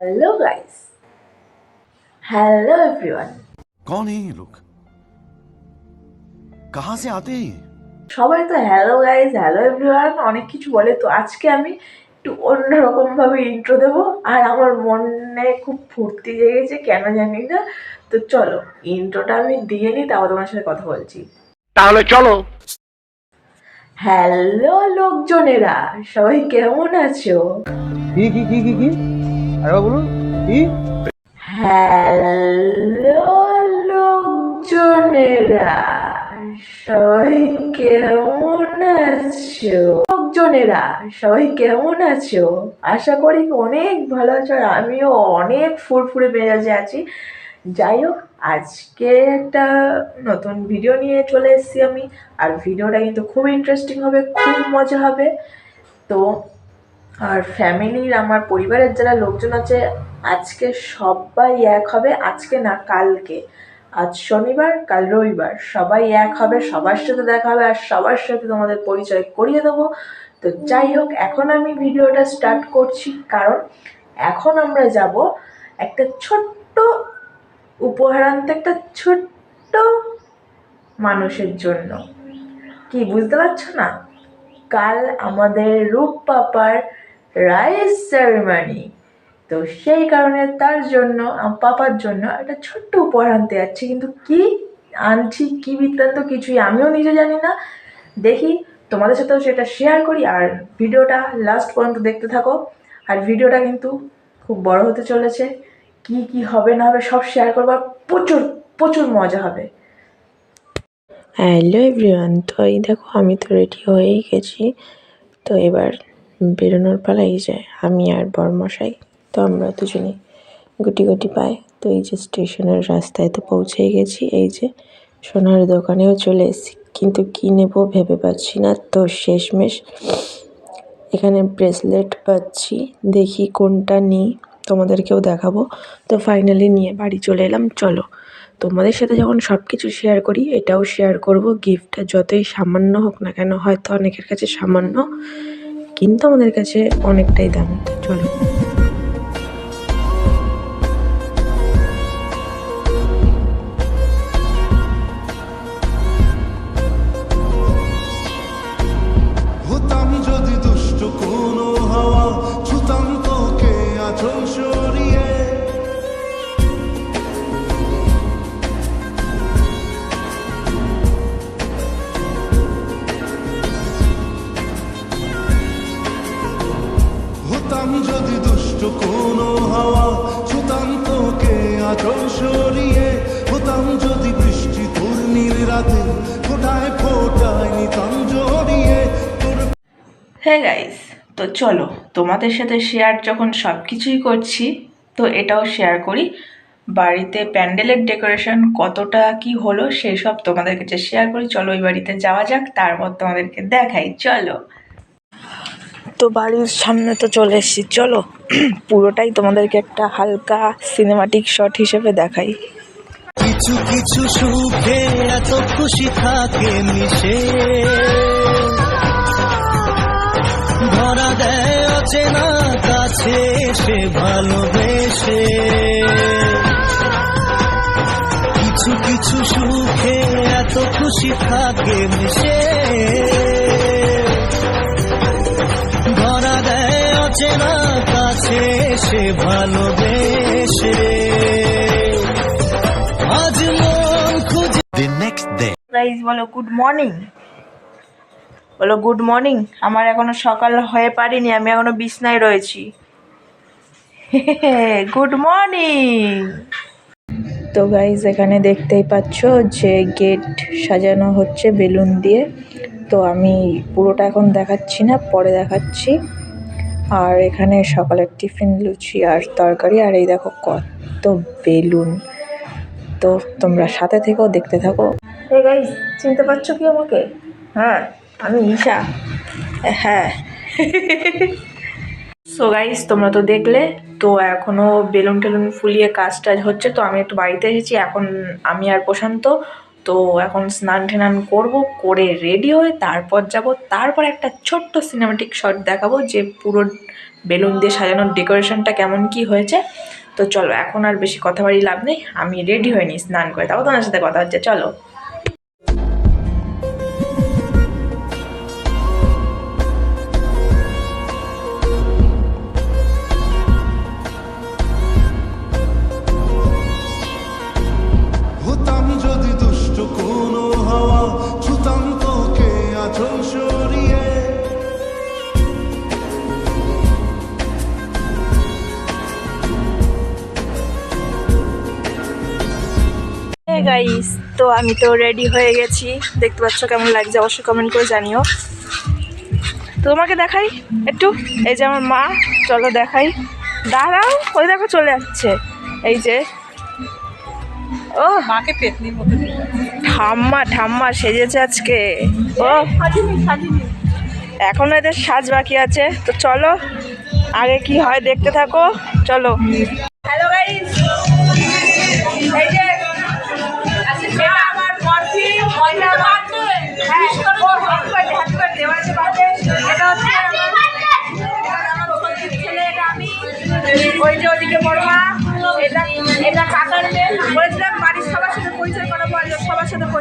Hello guys hello everyone कौन है ये लोग कहां से आते हैं ये? সবাই তো হ্যালো গাইস হ্যালো এভরিওয়ান অনেক কিছু বলে তো আজকে আমি একটু অন্যরকম ভাবে ইন্ট্রো দেব আর আমার মনে খুব ফুর্তি জেগেছে কেন জানি না তো চলো ইন্ট্রোটা আমি দিয়ে নিই তারপর তোমার সাথে কথা বলছি তাহলে চলো হ্যালো লোকজনেরা সবাই কেমন আছো কি কি কি কি কি আরেকবার বলুন, কি? হ্যালো লোকজনেরা, সবাই কেমন আছো? লোকজনেরা, সবাই কেমন আছো? আশা করি অনেক ভালো আছো আর আমিও অনেক ফুরফুরে মেজাজে আছি। যাই হোক, আজকে একটা নতুন ভিডিও নিয়ে চলে এসেছি আমি। আর ভিডিওটা কিন্তু খুব ইন্টারেস্টিং হবে, খুব মজা হবে। তো আর ফ্যামিলির, আমার পরিবারের যারা লোকজন আছে, আজকে সবাই এক হবে। আজকে না, কালকে। আজ শনিবার, কাল রবিবার। সবাই এক হবে, সবার সাথে দেখা হবে আর সবার সাথে তোমাদের পরিচয় করিয়ে দেবো। তো যাই হোক, এখন আমি ভিডিওটা স্টার্ট করছি। কারণ এখন আমরা যাব একটা ছোট্ট উপহার আনতে, একটা ছোট্ট মানুষের জন্য। কি, বুঝতে পারছ না? কাল আমাদের রূপ পাপার রাইস সেরেমনি তো সেই কারণে তার জন্য পাপার জন্য একটা ছোট্ট উপহার আনতে যাচ্ছি। কিন্তু কি আনছি, কি বৃত্তান্ত কিছুই আমিও নিজে জানি না। দেখি, তোমাদের সাথেও সেটা শেয়ার করি। আর ভিডিওটা লাস্ট পর্যন্ত দেখতে থাকো। আর ভিডিওটা কিন্তু খুব বড় হতে চলেছে। কি কি হবে, না হবে সব শেয়ার করব। আর প্রচুর প্রচুর মজা হবে। হ্যালো এভরিওয়ান তো এই দেখো, আমি তো রেডি হয়েই গেছি। তো এবার বেরোনোর পালাই যায়। আমি আর বরমশাই, তো আমরা দুজনে গুটি গুটি পাই তো এই যে স্টেশনের রাস্তায় তো পৌঁছেই গেছি। এই যে সোনার দোকানেও চলে এসেছি। কিন্তু কী নেব ভেবে পাচ্ছি না। তো শেষমেশ এখানে ব্রেসলেট পাচ্ছি। দেখি কোনটা নিই। তোমাদেরকেও দেখাবো। তো ফাইনালি নিয়ে বাড়ি চলে এলাম। চলো, তোমাদের সাথে যখন সব কিছু শেয়ার করি, এটাও শেয়ার করব। গিফটটা যতই সামান্য হোক না কেন, হয়তো অনেকের কাছে সামান্য। কিন্তু আমাদের কাছে অনেকটাই দামি। চলো সরিয়ে হতাম যদি বৃষ্টি রাতে ফোটায় ফোটায় নিতাম জড়িয়ে। হ্যাঁ গাইস, তো চলো, তোমাদের সাথে শেয়ার যখন সব কিছুই করছি, তো এটাও শেয়ার করি। বাড়িতে প্যান্ডেলের ডেকোরেশন কতটা কি হলো, সেই সব তোমাদের কাছে শেয়ার করি। চলো ওই বাড়িতে যাওয়া যাক, তারপর তোমাদেরকে দেখাই। চলো। তো বাড়ির সামনে তো চলে এসেছি। চলো, পুরোটাই তোমাদেরকে একটা হালকা সিনেমাটিক শট হিসেবে দেখাই। কিছু কিছু সুখে এত খুশি থাকে মিশে। ধরা দেয় অচেনা কাছে সে ভালোবেসে। কিছু কিছু সুখে এত খুশি থাকে মিশে। অচেনা কাছে সে ভালোবেসে। আজ মন খুঁজে The next day. গাইজ বলো গুড মর্নিং বলো গুড মর্নিং আমার এখনও সকাল হয়ে পারিনি আমি এখনও বিছনায় রয়েছি। গুড মর্নিং তো গাইজ এখানে দেখতেই পাচ্ছ যে গেট সাজানো হচ্ছে বেলুন দিয়ে। তো আমি পুরোটা এখন দেখাচ্ছি না পরে দেখাচ্ছি। আর এখানে সকালের টিফিন, লুচি আর তরকারি। আর এই দেখো কত বেলুন। তো তোমরা সাথে থেকেও দেখতে থাকো। চিনতে পারছ কি আমাকে? হ্যাঁ আমি ঈশা হ্যাঁ। সো গাইস তোমরা তো দেখলে, তো এখনও বেলুন টেলুন ফুলিয়ে কাজ টাজ হচ্ছে। তো আমি একটু বাড়িতে এসেছি, এখন আমি আর প্রশান্ত। তো এখন স্নান টেনান করব, করে রেডি হয়ে তারপর যাব। তারপর একটা ছোট্ট সিনেমাটিক শট দেখাবো যে পুরো বেলুন দিয়ে সাজানোর ডেকোরেশনটা কেমন কি হয়েছে। তো চলো, এখন আর বেশি কথা বাড়ি লাভ নেই। আমি রেডি হয়ে নিই স্নান করে। তাও তোমার সাথে কথা হচ্ছে। চলো। গাইস তো আমি তো রেডি হয়ে গেছি। দেখতে পাচ্ছ কেমন লাগছে অবশ্যই কমেন্ট করে জানিও। তো তোমাকে দেখাই একটু এই যে আমার মা চলো দেখাই। দাঁড়াও ওই দেখো চলে যাচ্ছে এই যে ও মাকে পেতনির মতো ঠাম্মা ঠাম্মা সেজেছে আজকে। ও এখনও এদের সাজ বাকি আছে। তো চলো আগে কি হয় দেখতে থাকো। চলো।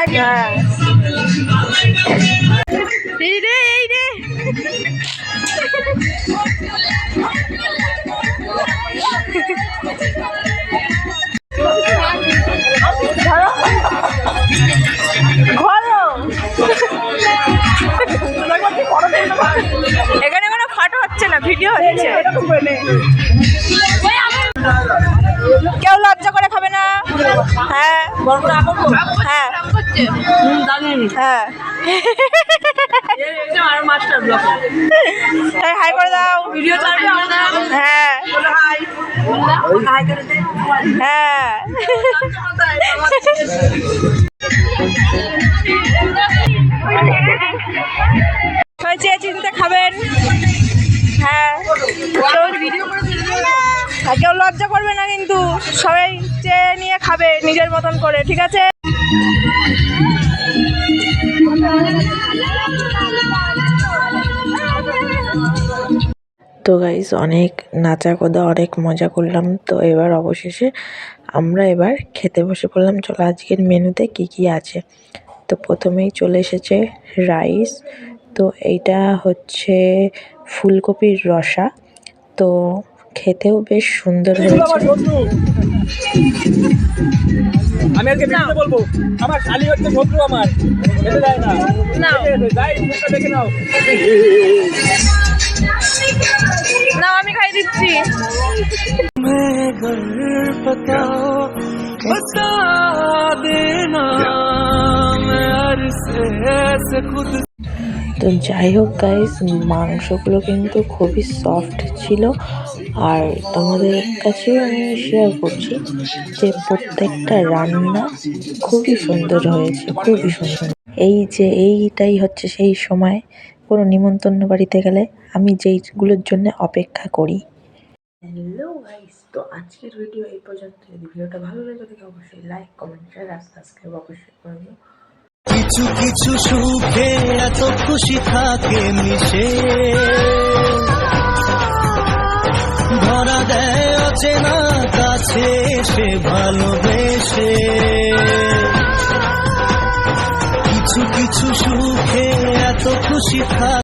এরকম এই রে এই রে এখানে কোনো ফটো হচ্ছে না ভিডিও হচ্ছে। কেউ লজ্জা করে খাবে না হ্যাঁ হ্যাঁ। হ্যাঁ। হাই করে দাও। ভিডিও হ্যাঁ। হ্যাঁ। চেয়ে চিনতে খাবেন। হ্যাঁ। কেউ লজ্জা করবে না কিন্তু। সবাই চেয়ে নিয়ে খাবে নিজের মতন করে ঠিক আছে? তো গাইস অনেক নাচা কোদা অনেক মজা করলাম। তো এবার অবশেষে আমরা এবার খেতে বসে পড়লাম। চলো আজকের মেনুতে কি কি আছে? তো প্রথমেই চলে এসেছে রাইস তো এইটা হচ্ছে ফুলকপির রসা। তো খেতেও বেশ সুন্দর হয়েছে। আমি আজকে মিথ্যে বলব আমার শালি হচ্ছে শত্রু আমার। খেতে দেয় না। দেখে এসো, যাই মুখটা দেখে নাও। না আমি খাই দিচ্ছি। তো যাই হোক গাইস মাংসগুলো কিন্তু খুবই সফট ছিল। আর তোমাদের কাছে আমি শেয়ার করছি যে প্রত্যেকটা রান্না খুবই সুন্দর হয়েছে, খুবই সুন্দর। এই যে এইটাই হচ্ছে সেই সময় কোনো নিমন্ত্রণ বাড়িতে গেলে আমি যেইগুলোর জন্য অপেক্ষা করি। হ্যালো গাইস তো আজকের ভিডিও এই পর্যন্ত। যদি ভিডিওটা ভালো লাগে থাকে অবশ্যই লাইক কমেন্ট শেয়ার আর সাবস্ক্রাইব অবশ্যই করে দিও। কিছু কিছু সুখে এত খুশি থাকে মিশে। ধরা দেয় অচেনা কাছে সে ভালোবেসে। কিছু কিছু সুখে এত খুশি থাকে